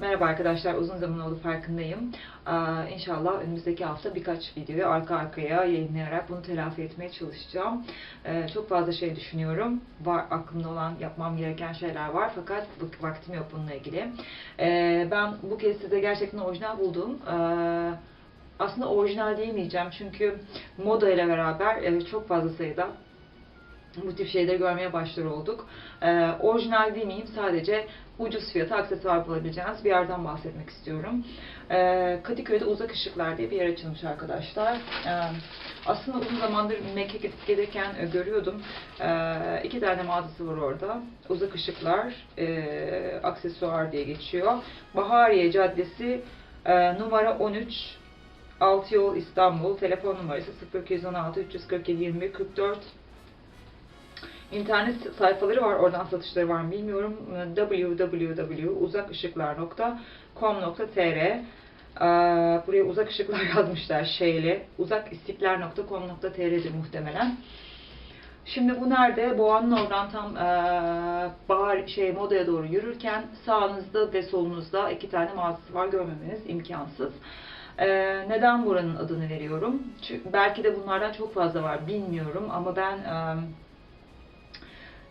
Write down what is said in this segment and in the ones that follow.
Merhaba arkadaşlar, uzun zaman oldu farkındayım. Ee, inşallah önümüzdeki hafta birkaç videoyu arka arkaya yayınlayarak bunu telafi etmeye çalışacağım. Ee, çok fazla şey düşünüyorum. Var aklımda olan, yapmam gereken şeyler var fakat vak- vaktim yok bununla ilgili. Ee, ben bu kez size gerçekten orijinal buldum. Ee, aslında orijinal diyemeyeceğim çünkü moda ile beraber çok fazla sayıda bu tip şeyleri görmeye başlar olduk. Ee, orijinal demeyeyim sadece ucuz fiyata aksesuar bulabileceğiniz bir yerden bahsetmek istiyorum. Ee, Kadıköy'de Uzak Işıklar diye bir yer açılmış arkadaşlar. Ee, aslında uzun zamandır Mekke'ye gidip gelirken e, görüyordum. Ee, iki tane mağazası var orada. Uzak Işıklar, e, aksesuar diye geçiyor. Bahariye Caddesi e, numara 13 Altı Yol İstanbul. Telefon numarası 0216 347 21 44 İnternet sayfaları var. Oradan satışları var mı bilmiyorum. www.uzakışıklar.com.tr Ee, Buraya uzak ışıklar yazmışlar şeyle. uzakistikler.com.tr'dir muhtemelen. Şimdi bu nerede? Boğanın oradan tam eee bahar şey modaya doğru yürürken sağınızda ve solunuzda iki tane mağazası var görmemeniz imkansız. Eee, neden buranın adını veriyorum? Çünkü belki de bunlardan çok fazla var bilmiyorum ama ben eee,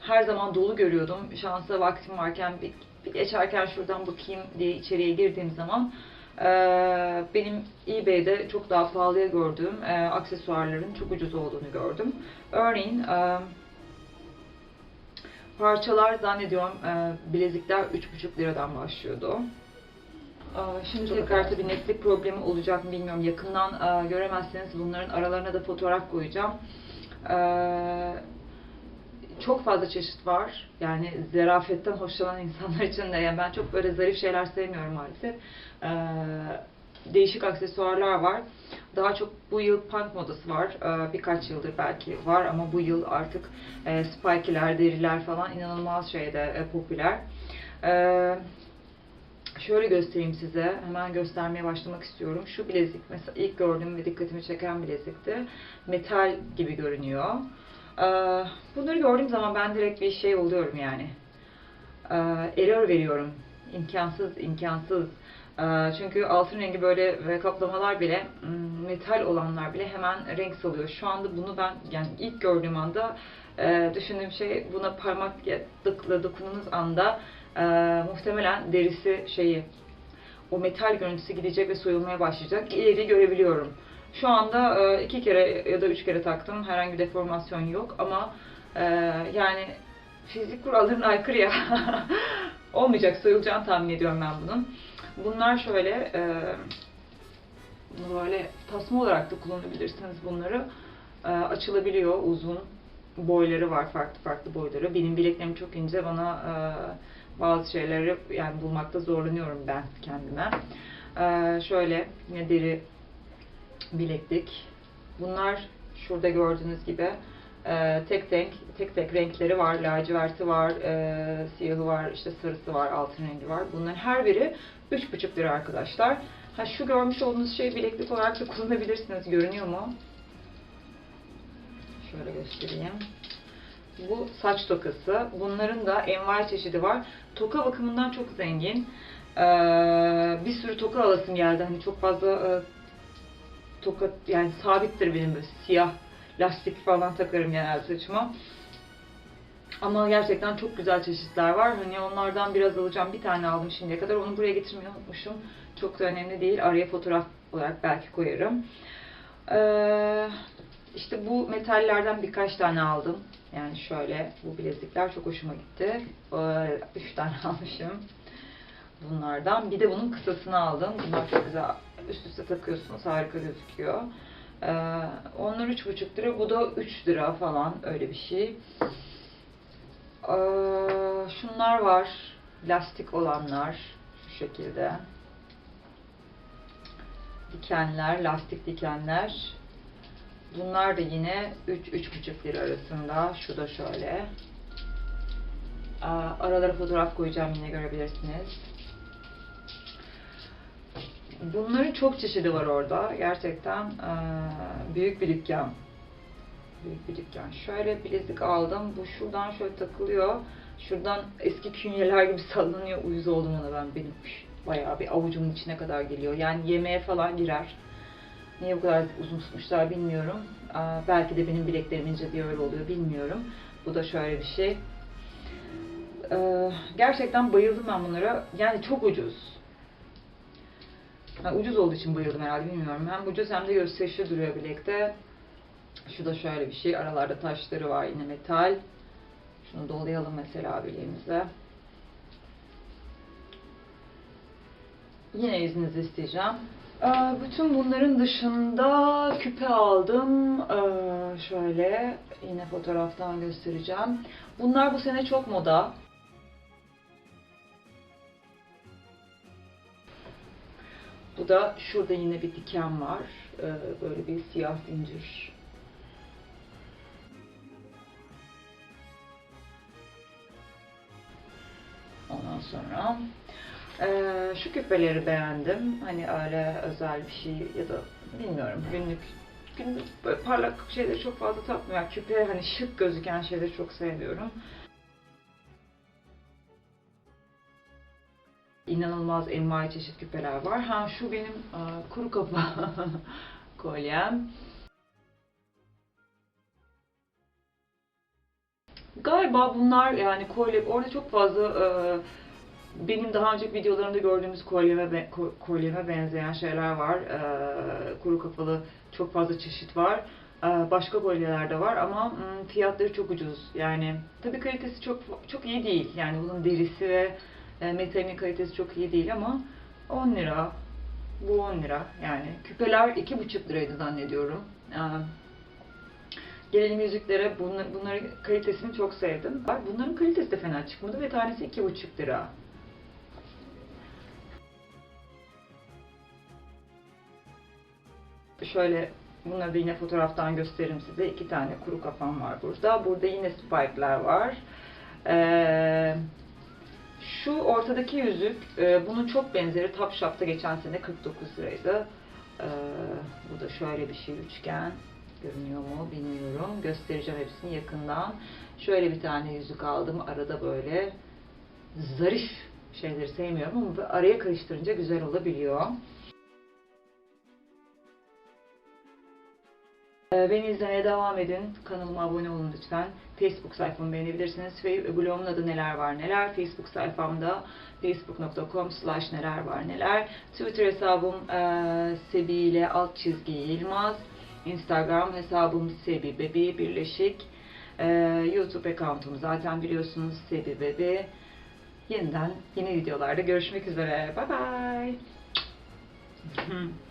her zaman dolu görüyordum. Şansa vaktim varken bir, bir geçerken şuradan bakayım diye içeriye girdiğim zaman eee, benim eBay'de çok daha pahalıya gördüğüm eee, aksesuarların çok ucuz olduğunu gördüm. Örneğin eee, parçalar zannediyorum eee, bilezikler 3,5 liradan başlıyordu. Aa, Şimdi tekrar tabii netlik problemi olacak mı bilmiyorum. Yakından eee, göremezseniz bunların aralarına da fotoğraf koyacağım. Çok fazla çeşit var. Yani zerafetten hoşlanan insanlar için de yani ben çok böyle zarif şeyler sevmiyorum maalesef. Ee, değişik aksesuarlar var. Daha çok bu yıl punk modası var. Ee, birkaç yıldır belki var ama bu yıl artık e, spike'ler, deriler falan inanılmaz şeyde e, popüler. Ee, şöyle göstereyim size. Hemen göstermeye başlamak istiyorum. Şu bilezik mesela ilk gördüğüm ve dikkatimi çeken bilezikti. Metal gibi görünüyor. Ee, Bunları gördüğüm zaman ben direkt bir şey oluyorum yani. Ee, Error veriyorum. İmkansız, imkansız. Ee, Çünkü altın rengi böyle ve kaplamalar bile, hmm, metal olanlar bile hemen renk salıyor. Şu anda bunu ben yani ilk gördüğüm anda e, düşündüğüm şey buna parmakla dokunduğunuz anda e, muhtemelen derisi şeyi o metal görüntüsü gidecek ve soyulmaya başlayacak. İleri görebiliyorum. Şu anda e, iki kere ya da üç kere taktım. Herhangi bir deformasyon yok ama e, yani fizik kurallarına aykırı ya. Olmayacak, soyulacağını tahmin ediyorum ben bunun. Bunlar şöyle e, bunu böyle tasma olarak da kullanabilirsiniz bunları. Açılabiliyor uzun boyları var farklı farklı boyları. Benim bileklerim çok ince bana bazı şeyleri yani bulmakta zorlanıyorum ben kendime. E, şöyle yine deri bileklik. Bunlar şurada gördüğünüz gibi e, tek tek tek tek renkleri var. Laciverti var, e, siyahı var, işte sarısı var, altın rengi var. Bunların her biri 3,5 lira arkadaşlar. Ha şu görmüş olduğunuz şey bileklik olarak da kullanabilirsiniz. Görünüyor mu? Şöyle göstereyim. Bu saç tokası. Bunların da envai çeşidi var. Toka bakımından çok zengin. Ee, bir sürü toka alasım geldi. Hani çok fazla e, toka yani sabittir benim böyle siyah lastik falan takarım genelde saçıma. Ama gerçekten çok güzel çeşitler var. Hani onlardan biraz alacağım. Bir tane aldım şimdiye kadar. Onu buraya getirmeyi unutmuşum. Çok da önemli değil. Araya fotoğraf olarak belki koyarım. Ee, işte bu metallerden birkaç tane aldım. Yani şöyle bu bilezikler çok hoşuma gitti. Ee, Üç tane almışım bunlardan. Bir de bunun kısasını aldım. Bunlar çok güzel. Üst üste takıyorsunuz. Harika gözüküyor. Ee, onlar üç buçuk lira. Bu da 3 lira falan. Öyle bir şey. Ee, şunlar var. Lastik olanlar. Şu şekilde. Dikenler. Lastik dikenler. Bunlar da yine 3-3,5 lira arasında. Şu da şöyle. Aa, Aralara fotoğraf koyacağım yine görebilirsiniz. Bunların çok çeşidi var orada. Gerçekten eee, büyük bir dükkan. Büyük bir dükkan. Şöyle bilezik aldım. Bu şuradan şöyle takılıyor. Şuradan eski künyeler gibi sallanıyor. Uyuz oldum ona ben. Benim Bayağı bir avucumun içine kadar geliyor. Yani yemeğe falan girer. Niye bu kadar uzun tutmuşlar bilmiyorum. Aa, belki de benim bileklerim ince diye öyle oluyor bilmiyorum. Bu da şöyle bir şey. Ee, gerçekten bayıldım ben bunlara. Yani çok ucuz. Ha, ucuz olduğu için bayıldım herhalde bilmiyorum. Hem ucuz hem de gösterişli duruyor bilekte. Şu da şöyle bir şey. Aralarda taşları var yine metal. Şunu dolayalım mesela bileğimize. Yine izninizi isteyeceğim. Ee, Bütün bunların dışında küpe aldım. Ee, Şöyle yine fotoğraftan göstereceğim. Bunlar bu sene çok moda. Bu da şurada yine bir diken var. Ee, Böyle bir siyah zincir. Ondan sonra eee, şu küpeleri beğendim. Hani öyle özel bir şey ya da bilmiyorum günlük günlük böyle parlak şeyleri çok fazla takmıyorum. Küpe hani şık gözüken şeyleri çok seviyorum. İnanılmaz envai çeşit küpeler var. Ha şu benim eee, kuru kafa kolyem. Galiba bunlar yani kolye orada çok fazla e, benim daha önceki videolarımda gördüğümüz kolyeme kolyeme benzeyen şeyler var. E, kuru kafalı çok fazla çeşit var. E, başka kolyeler de var ama mm, fiyatları çok ucuz. Yani tabii kalitesi çok çok iyi değil. Yani bunun derisi ve e, metalinin kalitesi çok iyi değil ama 10 lira. Bu 10 lira yani. Küpeler 2,5 liraydı zannediyorum. E, Gelelim yüzüklere. Bunlar, bunların kalitesini çok sevdim. Bunların kalitesi de fena çıkmadı ve tanesi iki buçuk lira. Şöyle bunları da yine fotoğraftan gösteririm size. İki tane kuru kafam var burada. Burada yine spike'lar var. Ee, şu ortadaki yüzük, e, bunun çok benzeri Top Shop'ta geçen sene 49 liraydı. Ee, bu da şöyle bir şey üçgen. Görünüyor mu bilmiyorum. Göstereceğim hepsini yakından. Şöyle bir tane yüzük aldım. Arada böyle zarif şeyleri sevmiyorum ama araya karıştırınca güzel olabiliyor. Beni izlemeye devam edin. Kanalıma abone olun lütfen. Facebook sayfamı beğenebilirsiniz. Blogumun adı neler var neler. Facebook sayfamda facebook.com slash neler var neler. Twitter hesabım e, Sebi ile alt çizgi Yılmaz. Instagram hesabım Sebi Bebi Birleşik. Ee, YouTube account'umu zaten biliyorsunuz Sebi Bebi. Yeniden yeni videolarda görüşmek üzere. Bye bye.